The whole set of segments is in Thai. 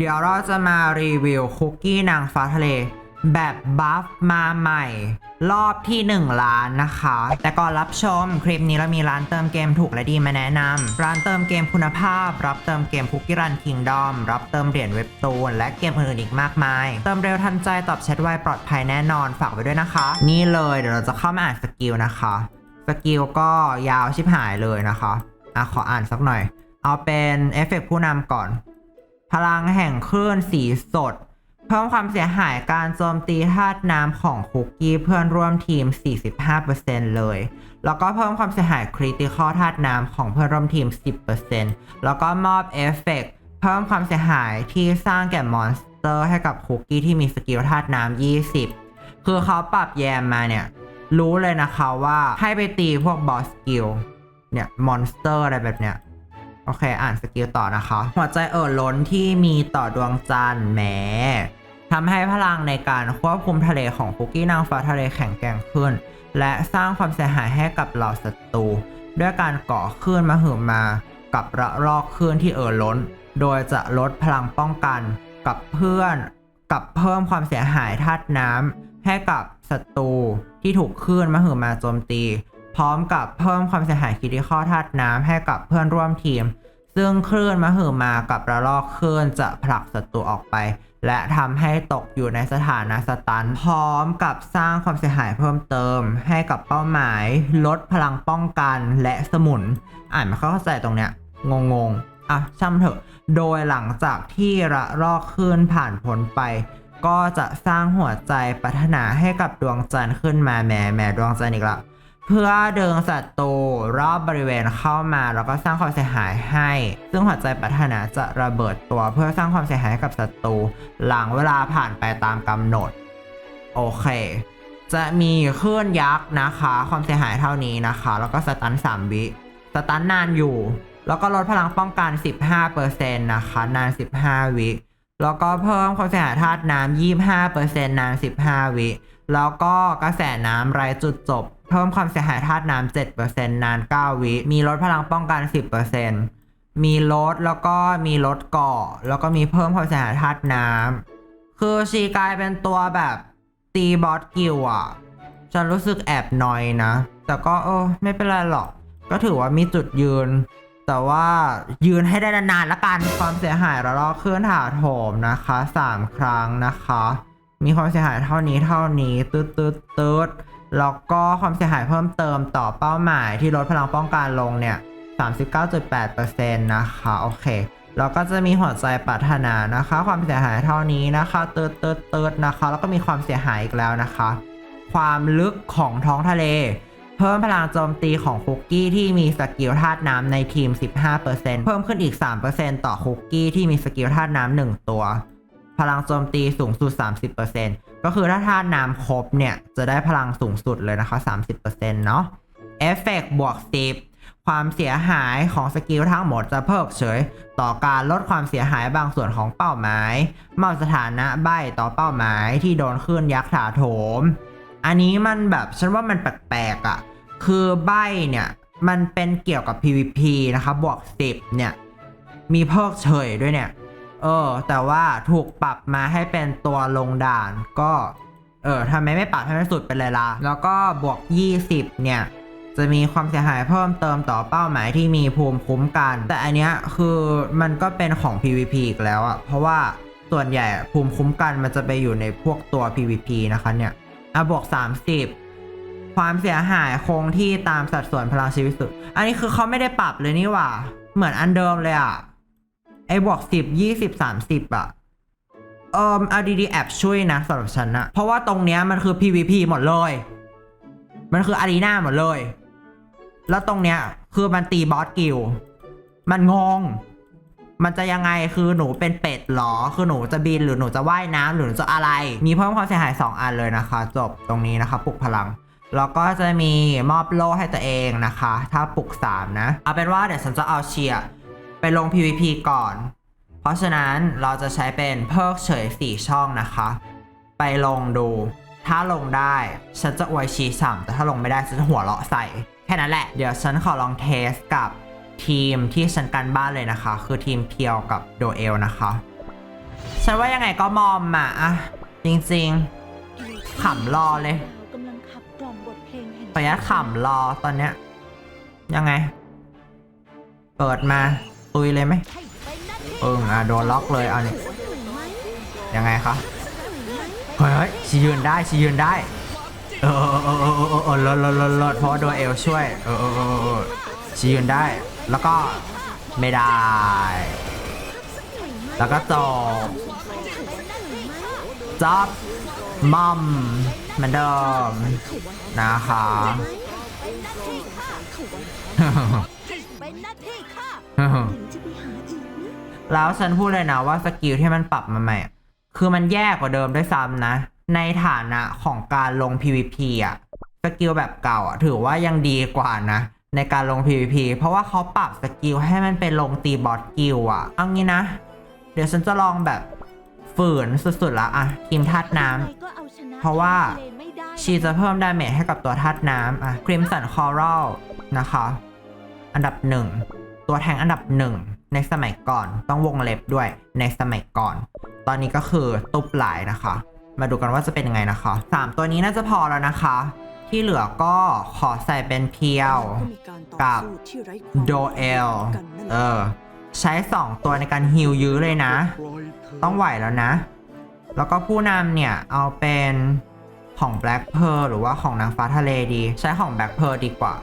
เดี๋ยวเราจะมารีวิวคุกกี้นางฟ้าทะเล แบบบัฟมาใหม่ รอบที่ 1 ล้านนะคะ แต่ก่อนรับชมคลิปนี้เรามีร้านเติมเกมถูกและดีมาแนะนำร้านเติมเกมคุณภาพ รับเติมเกมคุกกี้รันคิงดอมรับเติมเหรียญเว็บตูน และเกมอื่นๆอีกมากมาย เติมเร็วทันใจตอบแชทไวปลอดภัยแน่นอนฝากไว้ด้วยนะคะ นี่เลยเดี๋ยวเราจะเข้ามาอ่านสกิลนะคะสกิลก็ยาวชิบหายเลยนะคะอะขออ่านสักหน่อย เอาเป็นเอฟเฟกต์ผู้นำก่อน พลังแห่งคลื่นสีสด เพิ่มความเสียหายการโจมตีธาตุน้ำของคุกกี้เพื่อนร่วมทีม 45%เลย แล้วก็เพิ่มความเสียหายคริติคอลธาตุน้ำของเพื่อนร่วมทีม 10%แล้วก็มอบเอฟเฟกต์เพิ่มความเสียหายที่สร้างแก่มอนสเตอร์ให้กับคุกกี้ที่มีสกิลธาตุน้ำ 20 คือเขาปรับแยมมาเนี่ย รู้เลยนะคะว่าให้ไปตีพวกบอสสกิลเนี่ยมอนสเตอร์อะไรแบบเนี้ย โอเค อ่านสกิลต่อนะคะ หัวใจเอ่อล้นที่มีต่อดวงจันทร์แหมทำให้พลังในการควบคุมทะเลของคุกกี้นางฟ้าทะเลแข็งแกร่งขึ้น และสร้างความเสียหายให้กับเหล่าศัตรูด้วยการก่อคลื่นมหึมากับระลอกคลื่นที่เอ่อล้น โดยจะลดพลังป้องกันกับเพื่อนกับเพิ่มความเสียหายธาตุน้ำให้กับศัตรูที่ถูกคลื่นมหึมาโจมตี พร้อมกับเพิ่มความเสียหายคิดข้อธาตุน้ำให้กับเพื่อนร่วมทีม ซึ่งคลื่นมหึมากับระลอกคลื่นจะผลักศัตรูออกไป และทำให้ตกอยู่ในสถานะสตันพร้อมกับสร้างความเสียหายเพิ่มเติม ให้กับเป้าหมาย ลดพลังป้องกันและสมุน อ่านไม่เข้าใจตรงเนี้ยงงๆอะช่ำเถอะ โดยหลังจากที่ระลอกคลื่นผ่านพ้นไปก็จะสร้างหัวใจปรารถนาให้กับดวงจันทร์ขึ้นมาแหมแหมดวงจันทร์อีกละ เพื่อเดึงศัตรูรอบบริเวณเข้ามาแล้วก็สร้างความเสียหายให้ ซึ่งหัวใจปรารถนาจะระเบิดตัวเพื่อสร้างความเสียหายให้กับศัตรูหลังเวลาผ่านไปตามกำหนด โอเค จะมีคลื่นยักษ์นะคะ ความเสียหายเท่านี้นะคะ แล้วก็สตัน3วิ สตันนานอยู่ แล้วก็ลดพลังป้องกัน 15%นะคะ นาน 15 วิ แล้วก็เพิ่มความเสียหายธาตุน้ำ25%นาน 15 วิ แล้วก็กระแสน้ำไรจุดจบ เพิ่มความเสียหายธาตุน้ำ7%นาน9วิ มีลดพลังป้องกัน10%มีลดแล้วก็มีลดเกาะแล้วก็มีเพิ่มความเสียหายธาตุน้ำคือชีกลายเป็นตัวแบบตีบอสกิลอะฉันรู้สึกแอบนอยนะ แต่ก็เออไม่เป็นไรหรอก ก็ถือว่ามีจุดยืน แต่ว่ายืนให้ได้นานๆละกันความเสียหายระลอกเคลื่อนถาโถมนะคะ 3 ครั้งนะคะ มีความเสียหายเท่านี้เท่านี้ตืดตืดตืด แล้วก็ความเสียหายเพิ่มเติมต่อเป้าหมายที่ลดพลังป้องกันลงเนี่ย 39.8%นะคะ โอเค แล้วก็จะมีหัวใจปรารถนานะคะ ความเสียหายเท่านี้นะคะเตืดตืดตืดนะคะ แล้วก็มีความเสียหายอีกแล้วนะคะ ความลึกของท้องทะเล เพิ่มพลังโจมตีของคุกกี้ที่มีสกิลธาตุน้ำในทีม 15%เพิ่มขึ้นอีก 3%ต่อคุกกี้ที่มีสกิลธาตุน้ำ1ตัว พลังโจมตีสูงสุด 30%ก็คือถ้าธาตุน้ำครบเนี่ย จะได้พลังสูงสุดเลยนะคะ 30%เนาะเอฟเฟกบวก 10 ความเสียหายของสกิลทั้งหมดจะเพิกเฉย ต่อการลดความเสียหายบางส่วนของเป้าหมายเมอสถานะใบต่อเป้าหมายที่โดนคลื่นยักษ์ถาโถม อันนี้มันแบบฉันว่ามันแปลกๆอะ่ะ คือใบเนี่ยมันเป็นเกี่ยวกับ PVP นะคะบวก 10 เนี่ย มีเพิกเฉยด้วยเนี่ย เออ แต่ว่าถูกปรับมาให้เป็นตัวลงด่านก็ เออทำไมไม่ปรับให้มันสุดไปเลยล่ะ แล้วก็บวก 20 เนี่ย จะมีความเสียหายเพิ่มเติมต่อเป้าหมายที่มีภูมิคุ้มกัน แต่อันเนี้ยคือมันก็เป็นของ PVP อีกแล้วอะเพราะว่าส่วนใหญ่ภูมิคุ้มกันมันจะไปอยู่ในพวกตัว PVP นะคะเนี่ยอะบวก 30 ความเสียหายคงที่ตามสัดส่วนพลังชีวิตสุด อันนี้คือเขาไม่ได้ปรับเลยนี่หว่า เหมือนอันเดิมเลยอะ ไอ้บวก10 20 30อะเอิมเอาดีๆแอบช่วยนะสำหรับฉันนะเพราะว่าตรงเนี้ยมันคือ PVP หมดเลย มันคืออารีนาหมดเลย แล้วตรงเนี้ยคือมันตีบอสกิล มันงง มันจะยังไงคือหนูเป็นเป็ดเหรอ คือหนูจะบินหรือหนูจะว่ายน้ำหรือหนูจะอะไร มีเพิ่มความเสียหาย 2 อันเลยนะคะ จบตรงนี้นะคะปลุกพลังแล้วก็จะมีมอบโล่ให้ตัวเองนะคะ ถ้าปลุก3นะ เอาเป็นว่าเดี๋ยวฉันจะเอาเชียร์ ไปลง PVP ก่อน เพราะฉะนั้นเราจะใช้เป็นเพิกเฉย4ช่องนะคะ ไปลงดู ถ้าลงได้ ฉันจะอวยชีฉ่ำแต่ถ้าลงไม่ได้ฉันจะหัวเราะใส่ แค่นั้นแหละ เดี๋ยวฉันขอลองเทสกับทีมที่ฉันกันบ้านเลยนะคะ คือทีมเพียวกับโดเอลนะคะ ฉันว่ายังไงก็มอมอะอะจริงๆขำรอเลยกำลังขับกล่อมบทเพลงแห่งขออนุญาตขำรอตอนเนี้ยยังไง เปิดมา ตุยเลยไหมเป็นหน้าที่เอิงอะโดนล็อกเลยเอานี่ยังไงคะเฮ้ยเฮ้ยชียืนได้ชียืนได้เออเออเออเออเออเออลดลดลดลดเพราะโดนเอลช่วยเออเออเออเออชียืนได้ แล้วก็ไม่ได้ แล้วก็จบจอบมอมเหมือนเดิมนะคะ เป็นหน้าที่ข้าถึงจะไปหาอีกนะแล้วฉันพูดเลยนะว่าสกิลที่มันปรับมาใหม่อะคือมันแย่กว่าเดิมด้วยซ้ำนะ ในฐานะของการลง PVP อะสกิลแบบเก่าอะถือว่ายังดีกว่านะ ในการลง PVP เพราะว่าเขาปรับสกิลให้มันเป็นลงตีบอสกิลอะเอางี้นะ เดี๋ยวฉันจะลองแบบฝืนสุดๆละอะทีมธาตุน้ำใครก็เอาชนะเพราะว่า ทะเลไม่ได้ชีจะเพิ่มดาเมจให้กับตัวธาตุน้ำอะครีมสันคอรัลนะคะ อันดับหนึ่งตัวแทงอันดับหนึ่งในสมัยก่อนต้องวงเล็บด้วยในสมัยก่อน ตอนนี้ก็คือตุบหลายนะคะ มาดูกันว่าจะเป็นยังไงนะคะสามตัวนี้น่าจะพอแล้วนะคะ ที่เหลือก็ขอใส่เป็นเพียวกับโดเอลเออใช้ 2 ตัวในการฮิลยื้อเลยนะ ต้องไหวแล้วนะ แล้วก็ผู้นำเนี่ย เอาเป็นของ Black Pearl หรือว่าของนางฟ้าทะเลดี ใช้ของ Black Pearl ดีกว่า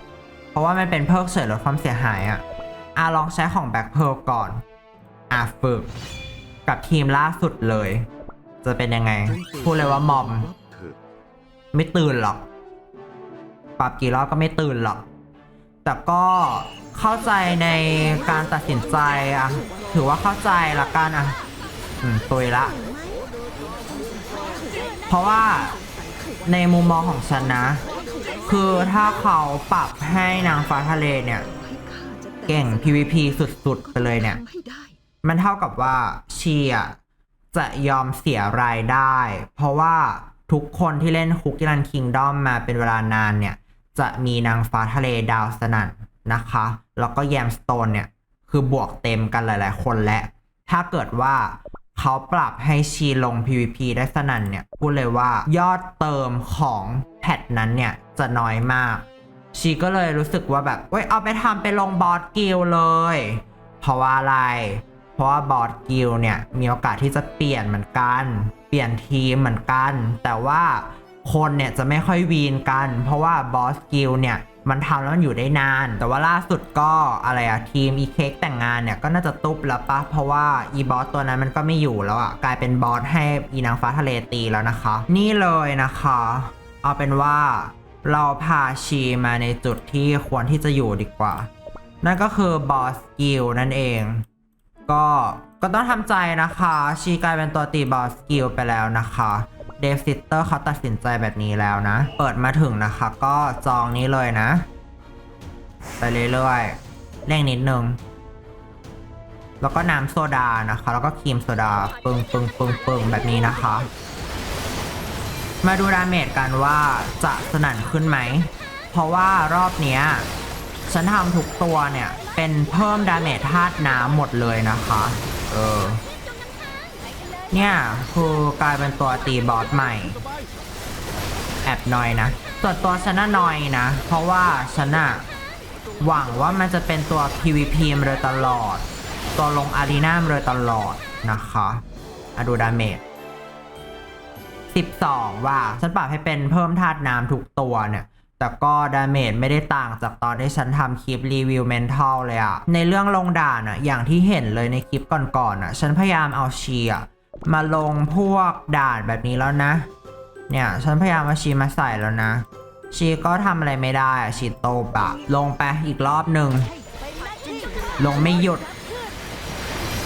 เพราะว่ามันเป็นเพิกเฉยลดความเสียหายอะอะลองใช้ของ Black Pearl ก่อน อะฝึก กับทีมล่าสุดเลย จะเป็นยังไง พูดเลยว่ามอม ไม่ตื่นหรอก ปรับกี่รอบก็ไม่ตื่นหรอก แต่ก็เข้าใจในการตัดสินใจอะ ถือว่าเข้าใจละกันอะ อืมตุยละ เพราะว่าในมุมมองของฉันนะ คือถ้าเขาปรับให้นางฟ้าทะเลเนี่ย เก่ง PVP สุดๆ ไปเลยเนี่ย มันเท่ากับว่าเชีอะจะยอมเสียรายได้ เพราะว่าทุกคนที่เล่นคุกกี้รันคิงดอมมาเป็นเวลานานเนี่ย จะมีนางฟ้าทะเลดาวสนั่นนะคะ แล้วก็แยมสโตนเนี่ย คือบวกเต็มกันหลาย ๆ คนและ ถ้าเกิดว่าเขาปรับให้ชีลง PVP ได้สนั่นเนี่ย พูดเลยว่ายอดเติมของแพทนั้นเนี่ย จะน้อยมาก ชีก็เลยรู้สึกว่าแบบเว้ยเอาไปทำไปลงบอสกิลเลย เพราะว่าอะไร เพราะว่าบอสกิลเนี่ยมีโอกาสที่จะเปลี่ยนเหมือนกัน เปลี่ยนทีมเหมือนกัน แต่ว่าคนเนี่ยจะไม่ค่อยวีนกัน เพราะว่าบอสกิลเนี่ยมันทำแล้วมันอยู่ได้นาน แต่ว่าล่าสุดก็อะไรอะทีมอีเค้กแต่งงานเนี่ยก็น่าจะตุบแล้วปะเพราะว่าอีบอสตัวนั้นมันก็ไม่อยู่แล้วอะกลายเป็นบอสให้อีนางฟ้าทะเลตีแล้วนะคะ นี่เลยนะคะ เอาเป็นว่า เราพาชีมาในจุดที่ควรที่จะอยู่ดีกว่า นั่นก็คือบอสกิลนั่นเอง ก็ก็ต้องทำใจนะคะ ชีกลายเป็นตัวตีบอสกิลไปแล้วนะคะเดฟซิสเตอร์เขาตัดสินใจแบบนี้แล้วนะ เปิดมาถึงนะคะ ก็จองนี้เลยนะ ไปเรื่อยๆเร่งนิดนึง แล้วก็น้ำโซดานะคะ แล้วก็ครีมโซดาปึงปึงปึงปึงแบบนี้นะคะ มาดูดาเมจกันว่าจะสนั่นขึ้นไหม เพราะว่ารอบเนี้ยฉันทำทุกตัวเนี่ย เป็นเพิ่มดาเมจธาตุน้ำหมดเลยนะคะ เออ เนี่ย คือกลายเป็นตัวตีบอสใหม่ แอบนอยนะ ส่วนตัวฉันน่ะนอยนะ เพราะว่าฉันอะหวังว่ามันจะเป็นตัว PVP มาโดยตลอด ตัวลงอารีนามาโดยตลอดนะคะอะดูดาเมจ 12 ว่า ฉันปรับให้เป็นเพิ่มธาตุน้ำทุกตัวเนี่ย แต่ก็ดาเมจไม่ได้ต่างจากตอนที่ฉันทำคลิปรีวิวเมนทัลเลยอะในเรื่องลงด่านอะอย่างที่เห็นเลยในคลิปก่อนๆอะฉันพยายามเอาเชียมาลงพวกด่านแบบนี้แล้วนะ เนี่ย ฉันพยายามเอาชีมาใส่แล้วนะ ชีก็ทำอะไรไม่ได้อะชีโตปะ ลงไปอีกรอบหนึ่งลงไม่หยุด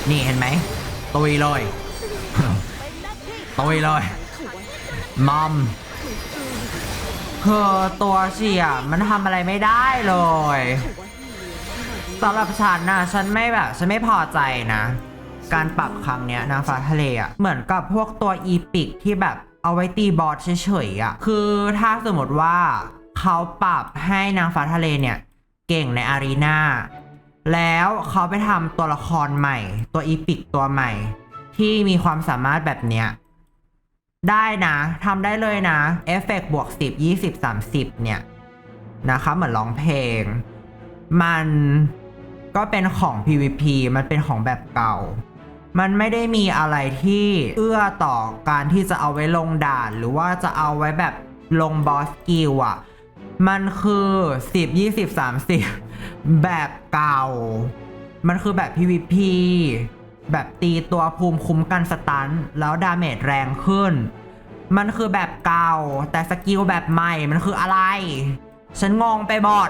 นี่เห็นไหมตุยเลยตุยเลย มอมคือตัวเชียมันทำอะไรไม่ได้เลยสำหรับฉันนะฉันไม่แบบ ฉันไม่พอใจนะ การปรับครั้งเนี้ยนางฟ้าทะเลอะ่ะเหมือนกับพวกตัวอีพิกที่แบบเอาไว้ตีบอสเฉยๆอะ่ะคือถ้าสมมติว่าเขาปรับให้นางฟ้าทะเลเนี่ย เก่งในอารีนาแล้วเขาไปทำตัวละครใหม่ ตัวอีพิกตัวใหม่ ที่มีความสามารถแบบเนี้ย ได้นะทำได้เลยนะเอฟเฟกบวก 10 20 30 เนี่ย นะคะเหมือนร้องเพลง มันก็เป็นของ PVP มันเป็นของแบบเก่า มันไม่ได้มีอะไรที่เอื้อต่อการที่จะเอาไว้ลงด่าน หรือว่าจะเอาไว้แบบลงบอสกิลอะมันคือ 10 20 30 แบบเก่า มันคือแบบ PVP แบบตีตัวภูมิคุ้มกันสตัน แล้วดาเมจแรงขึ้น มันคือแบบเก่า แต่สกิลแบบใหม่มันคืออะไร ฉันงงไปหมด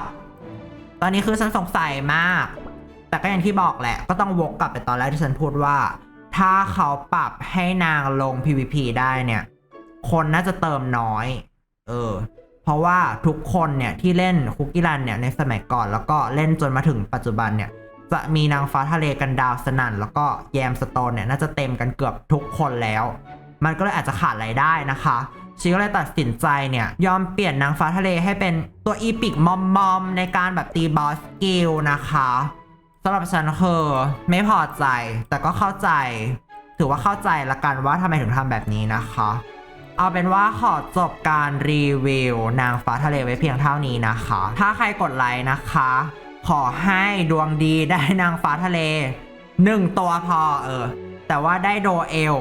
ตอนนี้คือฉันสงสัยมาก แต่ก็อย่างที่บอกแหละ ก็ต้องวกกลับไปตอนแรกที่ฉันพูดว่า ถ้าเขาปรับให้นางลง PVP ได้เนี่ย คนน่าจะเติมน้อย เออ เพราะว่าทุกคนเนี่ยที่เล่นคุกกี้รันเนี่ยในสมัยก่อนแล้วก็เล่นจนมาถึงปัจจุบันเนี่ย จะมีนางฟ้าทะเลกันดาวสนั่น แล้วก็แยมสโตนเนี่ยน่าจะเต็มกันเกือบทุกคนแล้ว มันก็เลยอาจจะขาดรายได้นะคะชีก็เลยตัดสินใจเนี่ย ยอมเปลี่ยนนางฟ้าทะเลให้เป็นตัวอีพิกมอมมอมในการแบบตีบอสกิลนะคะสำหรับฉันคือไม่พอใจ แต่ก็เข้าใจ ถือว่าเข้าใจละกันว่าทำไมถึงทำแบบนี้นะคะ เอาเป็นว่าขอจบการรีวิวนางฟ้าทะเลไว้เพียงเท่านี้นะคะ ถ้าใครกดไลค์นะคะ ขอให้ดวงดีได้นางฟ้าทะเลหนึ่งตัวพอเออ แต่ว่าได้โดเอล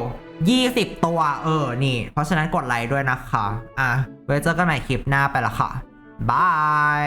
ยี่สิบตัวเออ นี่ เพราะฉะนั้นกดไลค์ด้วยนะคะ อะ ไว้เจอกันใหม่คลิปหน้าไปละค่ะ บาย